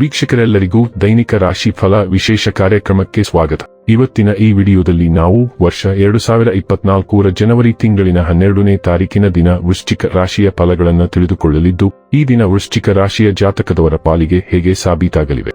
ವೀಕ್ಷಕರೆಲ್ಲರಿಗೂ ದೈನಿಕ ರಾಶಿ ಫಲ ವಿಶೇಷ ಕಾರ್ಯಕ್ರಮಕ್ಕೆ ಸ್ವಾಗತ. ಇವತ್ತಿನ ಈ ವಿಡಿಯೋದಲ್ಲಿ ನಾವು ವರ್ಷ ಎರಡು ಸಾವಿರ ಇಪ್ಪತ್ನಾಲ್ಕರ ಜನವರಿ ತಿಂಗಳಿನ ಹನ್ನೆರಡನೇ ತಾರೀಕಿನ ದಿನ ವೃಶ್ಚಿಕ ರಾಶಿಯ ಫಲಗಳನ್ನು ತಿಳಿದುಕೊಳ್ಳಲಿದ್ದು, ಈ ದಿನ ವೃಶ್ಚಿಕ ರಾಶಿಯ ಜಾತಕದವರ ಪಾಲಿಗೆ ಹೇಗೆ ಸಾಬೀತಾಗಲಿವೆ?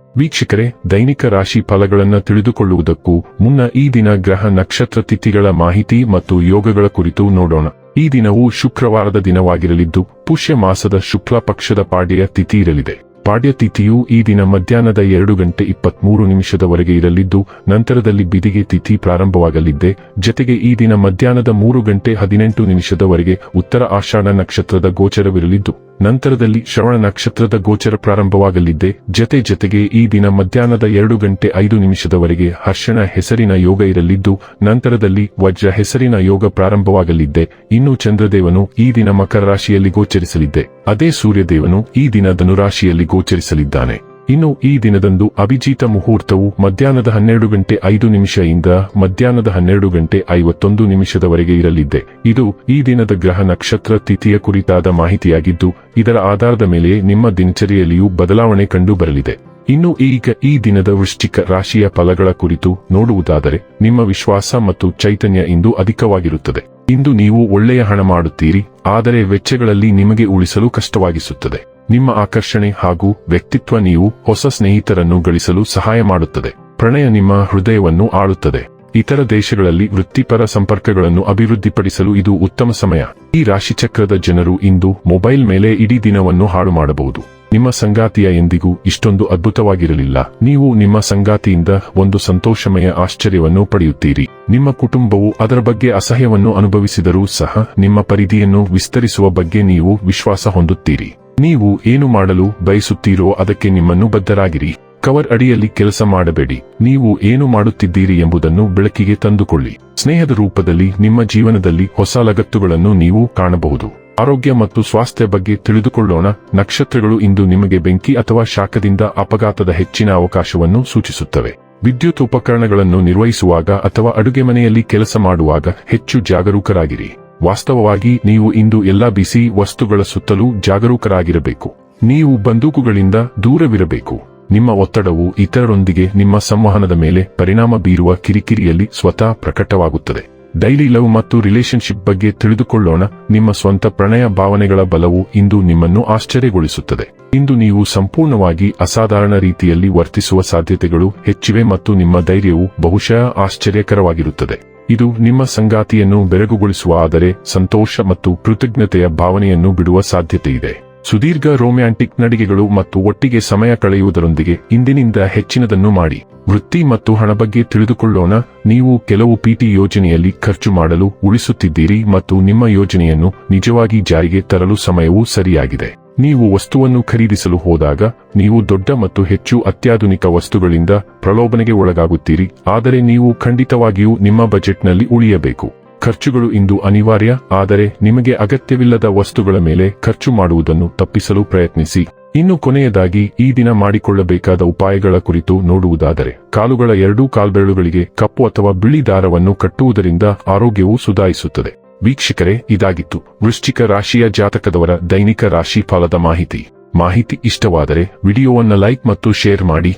ವೀಕ್ಷಕರೇ, ದೈನಿಕ ರಾಶಿ ಫಲಗಳನ್ನು ತಿಳಿದುಕೊಳ್ಳುವುದಕ್ಕೂ ಮುನ್ನ ಈ ದಿನ ಗ್ರಹ ನಕ್ಷತ್ರ ತಿಥಿಗಳ ಮಾಹಿತಿ ಮತ್ತು ಯೋಗಗಳ ಕುರಿತು ನೋಡೋಣ. ಈ ದಿನವು ಶುಕ್ರವಾರದ ದಿನವಾಗಿರಲಿದ್ದು, ಪುಷ್ಯ ಮಾಸದ ಶುಕ್ಲ ಪಕ್ಷದ ಪಾಡ್ಯ ತಿಥಿ ಇರಲಿದೆ. ಪಾಡ್ಯ ತಿಥಿಯು ಈ ದಿನ ಮಧ್ಯಾಹ್ನದ ಎರಡು ಗಂಟೆ ಇಪ್ಪತ್ಮೂರು ನಿಮಿಷದವರೆಗೆ ಇರಲಿದ್ದು, ನಂತರದಲ್ಲಿ ಬಿದಿಗೆ ತಿಥಿ ಪ್ರಾರಂಭವಾಗಲಿದ್ದೆ. ಜತೆಗೆ ಈ ದಿನ ಮಧ್ಯಾಹ್ನದ ಮೂರು ಗಂಟೆ ಹದಿನೆಂಟು ನಿಮಿಷದವರೆಗೆ ಉತ್ತರ ಆಷಾಢ ನಕ್ಷತ್ರದ ಗೋಚರವಿರಲಿದ್ದು ನಂತರದಲ್ಲಿ ಶ್ರವಣ ನಕ್ಷತ್ರದ ಗೋಚರ ಪ್ರಾರಂಭವಾಗಲಿದ್ದೆ ಜತೆ ಜತೆಗೆ ಈ ದಿನ ಮಧ್ಯಾಹ್ನದ ಎರಡು ಗಂಟೆ ಐದು ನಿಮಿಷದವರೆಗೆ ಹರ್ಷಣ ಹೆಸರಿನ ಯೋಗ ಇರಲಿದ್ದು, ನಂತರದಲ್ಲಿ ವಜ್ರ ಹೆಸರಿನ ಯೋಗ ಪ್ರಾರಂಭವಾಗಲಿದ್ದೆ ಇನ್ನು ಚಂದ್ರದೇವನು ಈ ದಿನ ಮಕರ ರಾಶಿಯಲ್ಲಿ ಗೋಚರಿಸಲಿದ್ದೆ ಅದೇ ಸೂರ್ಯದೇವನು ಈ ದಿನ ಧನುರಾಶಿಯಲ್ಲಿ ಗೋಚರಿಸಲಿದ್ದಾನೆ. ಇನ್ನು ಈ ದಿನದಂದು ಅಭಿಜಿತ ಮುಹೂರ್ತವು ಮಧ್ಯಾಹ್ನದ ಹನ್ನೆರಡು ಗಂಟೆ ಐದು ನಿಮಿಷದಿಂದ ಮಧ್ಯಾಹ್ನದ ಹನ್ನೆರಡು ಗಂಟೆ ಐವತ್ತೊಂದು ನಿಮಿಷದವರೆಗೆ ಇರಲಿದೆ ಇದು ಈ ದಿನದ ಗ್ರಹ ನಕ್ಷತ್ರ ತಿಥಿಯ ಕುರಿತಾದ ಮಾಹಿತಿಯಾಗಿದ್ದು, ಇದರ ಆಧಾರದ ಮೇಲೆ ನಿಮ್ಮ ದಿನಚರಿಯಲ್ಲಿಯೂ ಬದಲಾವಣೆ ಕಂಡು ಬರಲಿದೆ ಇನ್ನು ಈಗ ಈ ದಿನದ ವೃಶ್ಚಿಕ ರಾಶಿಯ ಫಲಗಳ ಕುರಿತು ನೋಡುವುದಾದರೆ, ನಿಮ್ಮ ವಿಶ್ವಾಸ ಮತ್ತು ಚೈತನ್ಯ ಇಂದು ಅಧಿಕವಾಗಿರುತ್ತದೆ. ಇಂದು ನೀವು ಒಳ್ಳೆಯ ಹಣ ಮಾಡುತ್ತೀರಿ, ಆದರೆ ವೆಚ್ಚಗಳಲ್ಲಿ ನಿಮಗೆ ಉಳಿಸಲು ಕಷ್ಟವಾಗಿಸುತ್ತದೆ. ನಿಮ್ಮ ಆಕರ್ಷಣೆ ಹಾಗೂ ವ್ಯಕ್ತಿತ್ವ ನೀವು ಹೊಸ ಸ್ನೇಹಿತರನ್ನು ಗಳಿಸಲು ಸಹಾಯ ಮಾಡುತ್ತದೆ. ಪ್ರಣಯ ನಿಮ್ಮ ಹೃದಯವನ್ನು ಆಳುತ್ತದೆ. ಇತರ ದೇಶಗಳಲ್ಲಿ ವೃತ್ತಿಪರ ಸಂಪರ್ಕಗಳನ್ನು ಅಭಿವೃದ್ಧಿಪಡಿಸಲು ಇದು ಉತ್ತಮ ಸಮಯ. ಈ ರಾಶಿಚಕ್ರದ ಜನರು ಇಂದು ಮೊಬೈಲ್ ಮೇಲೆ ಇಡೀ ದಿನವನ್ನು ಹಾಳು ಮಾಡಬಹುದು. ನಿಮ್ಮ ಸಂಗಾತಿಯ ಎಂದಿಗೂ ಇಷ್ಟೊಂದು ಅದ್ಭುತವಾಗಿರಲಿಲ್ಲ. ನೀವು ನಿಮ್ಮ ಸಂಗಾತಿಯಿಂದ ಒಂದು ಸಂತೋಷಮಯ ಆಶ್ಚರ್ಯವನ್ನು ಪಡೆಯುತ್ತೀರಿ. ನಿಮ್ಮ ಕುಟುಂಬವು ಅದರ ಬಗ್ಗೆ ಅಸಹ್ಯವನ್ನು ಅನುಭವಿಸಿದರೂ ಸಹ ನಿಮ್ಮ ಪರಿಧಿಯನ್ನು ವಿಸ್ತರಿಸುವ ಬಗ್ಗೆ ನೀವು ವಿಶ್ವಾಸ ಹೊಂದುತ್ತೀರಿ. ನೀವು ಏನು ಮಾಡಲು ಬಯಸುತ್ತೀರೋ ಅದಕ್ಕೆ ನಿಮ್ಮನ್ನು ಬದ್ಧರಾಗಿರಿ. ಕವರ್ ಅಡಿಯಲ್ಲಿ ಕೆಲಸ ಮಾಡಬೇಡಿ. ನೀವು ಏನು ಮಾಡುತ್ತಿದ್ದೀರಿ ಎಂಬುದನ್ನು ಬೆಳಕಿಗೆ ತಂದುಕೊಳ್ಳಿ. ಸ್ನೇಹದ ರೂಪದಲ್ಲಿ ನಿಮ್ಮ ಜೀವನದಲ್ಲಿ ಹೊಸ ಲಗತ್ತುಗಳನ್ನು ನೀವು ಕಾಣಬಹುದು. ಆರೋಗ್ಯ ಮತ್ತು ಸ್ವಾಸ್ಥ್ಯ ಬಗ್ಗೆ ತಿಳಿದುಕೊಳ್ಳೋಣ. ನಕ್ಷತ್ರಗಳು ಇಂದು ನಿಮಗೆ ಬೆಂಕಿ ಅಥವಾ ಶಾಖದಿಂದ ಅಪಘಾತದ ಹೆಚ್ಚಿನ ಅವಕಾಶವನ್ನು ಸೂಚಿಸುತ್ತವೆ. ವಿದ್ಯುತ್ ಉಪಕರಣಗಳನ್ನು ನಿರ್ವಹಿಸುವಾಗ ಅಥವಾ ಅಡುಗೆ ಮನೆಯಲ್ಲಿ ಕೆಲಸ ಮಾಡುವಾಗ ಹೆಚ್ಚು ಜಾಗರೂಕರಾಗಿರಿ. ವಾಸ್ತವವಾಗಿ ನೀವು ಇಂದು ಎಲ್ಲಾ ಬಿಸಿ ವಸ್ತುಗಳ ಸುತ್ತಲೂ ಜಾಗರೂಕರಾಗಿರಬೇಕು. ನೀವು ಬಂದೂಕುಗಳಿಂದ ದೂರವಿರಬೇಕು. ನಿಮ್ಮ ಒತ್ತಡವು ಇತರರೊಂದಿಗೆ ನಿಮ್ಮ ಸಂವಹನದ ಮೇಲೆ ಪರಿಣಾಮ ಬೀರುವ ಕಿರಿಕಿರಿಯಲ್ಲಿ ಸ್ವತಃ ಪ್ರಕಟವಾಗುತ್ತದೆ. ಡೈಲಿ ಲವ್ ಮತ್ತು ರಿಲೇಶನ್ಶಿಪ್ ಬಗ್ಗೆ ತಿಳಿದುಕೊಳ್ಳೋಣ. ನಿಮ್ಮ ಸ್ವಂತ ಪ್ರಣಯ ಭಾವನೆಗಳ ಬಲವು ಇಂದು ನಿಮ್ಮನ್ನು ಆಶ್ಚರ್ಯಗೊಳಿಸುತ್ತದೆ. ಇಂದು ನೀವು ಸಂಪೂರ್ಣವಾಗಿ ಅಸಾಧಾರಣ ರೀತಿಯಲ್ಲಿ ವರ್ತಿಸುವ ಸಾಧ್ಯತೆಗಳು ಹೆಚ್ಚಿವೆ ಮತ್ತು ನಿಮ್ಮ ಧೈರ್ಯವು ಬಹುಶಃ ಆಶ್ಚರ್ಯಕರವಾಗಿರುತ್ತದೆ. ಇದು ನಿಮ್ಮ ಸಂಗಾತಿಯನ್ನು ಬೆರಗುಗೊಳಿಸುವ ಆದರೆ ಸಂತೋಷ ಮತ್ತು ಕೃತಜ್ಞತೆಯ ಭಾವನೆಯನ್ನು ಬಿಡುವ ಸಾಧ್ಯತೆಯಿದೆ. ಸುದೀರ್ಘ ರೋಮ್ಯಾಂಟಿಕ್ ನಡಿಗೆಗಳು ಮತ್ತು ಒಟ್ಟಿಗೆ ಸಮಯ ಕಳೆಯುವುದರೊಂದಿಗೆ ಇಂದಿನಿಂದ ಹೆಚ್ಚಿನದನ್ನು ಮಾಡಿ. ವೃತ್ತಿ ಮತ್ತು ಹಣ ಬಗ್ಗೆ ತಿಳಿದುಕೊಳ್ಳೋಣ. ನೀವು ಕೆಲವು ಪಿಟಿ ಯೋಜನೆಯಲ್ಲಿ ಖರ್ಚು ಮಾಡಲು ಉಳಿಸುತ್ತಿದ್ದೀರಿ ಮತ್ತು ನಿಮ್ಮ ಯೋಜನೆಯನ್ನು ನಿಜವಾಗಿ ಜಾರಿಗೆ ತರಲು ಸಮಯವೂ ಸರಿಯಾಗಿದೆ. ನೀವು ವಸ್ತುವನ್ನು ಖರೀದಿಸಲು ಹೋದಾಗ ನೀವು ದೊಡ್ಡ ಮತ್ತು ಹೆಚ್ಚು ಅತ್ಯಾಧುನಿಕ ವಸ್ತುಗಳಿಂದ ಪ್ರಲೋಭನೆಗೆ ಒಳಗಾಗುತ್ತೀರಿ. ಆದರೆ ನೀವು ಖಂಡಿತವಾಗಿಯೂ ನಿಮ್ಮ ಬಜೆಟ್ನಲ್ಲಿ ಉಳಿಯಬೇಕು. ಖರ್ಚುಗಳು ಇಂದು ಅನಿವಾರ್ಯ, ಆದರೆ ನಿಮಗೆ ಅಗತ್ಯವಿಲ್ಲದ ವಸ್ತುಗಳ ಮೇಲೆ ಖರ್ಚು ಮಾಡುವುದನ್ನು ತಪ್ಪಿಸಲು ಪ್ರಯತ್ನಿಸಿ. ಇನ್ನು ಕೊನೆಯದಾಗಿ, ಈ ದಿನ ಮಾಡಿಕೊಳ್ಳಬೇಕಾದ ಉಪಾಯಗಳ ಕುರಿತು ನೋಡುವುದಾದರೆ, ಕಾಲುಗಳ ಎರಡೂ ಕಾಲ್ಬೆರಳುಗಳಿಗೆ ಕಪ್ಪು ಅಥವಾ ಬಿಳಿ ದಾರವನ್ನು ಕಟ್ಟುವುದರಿಂದ ಆರೋಗ್ಯವು ಸುಧಾರಿಸುತ್ತದೆ. ವೀಕ್ಷಕರೇ, ಇದಾಗಿತ್ತು. ವೃಶ್ಚಿಕ ರಾಶಿಯ ಜಾತಕದವರ ದೈನಿಕ ರಾಶಿ ಫಲದ ಮಾಹಿತಿ. ಮಾಹಿತಿ ಇಷ್ಟವಾದರೆ, ವಿಡಿಯೋವನ್ನು ಲೈಕ್ ಮತ್ತು ಶೇರ್ ಮಾಡಿ.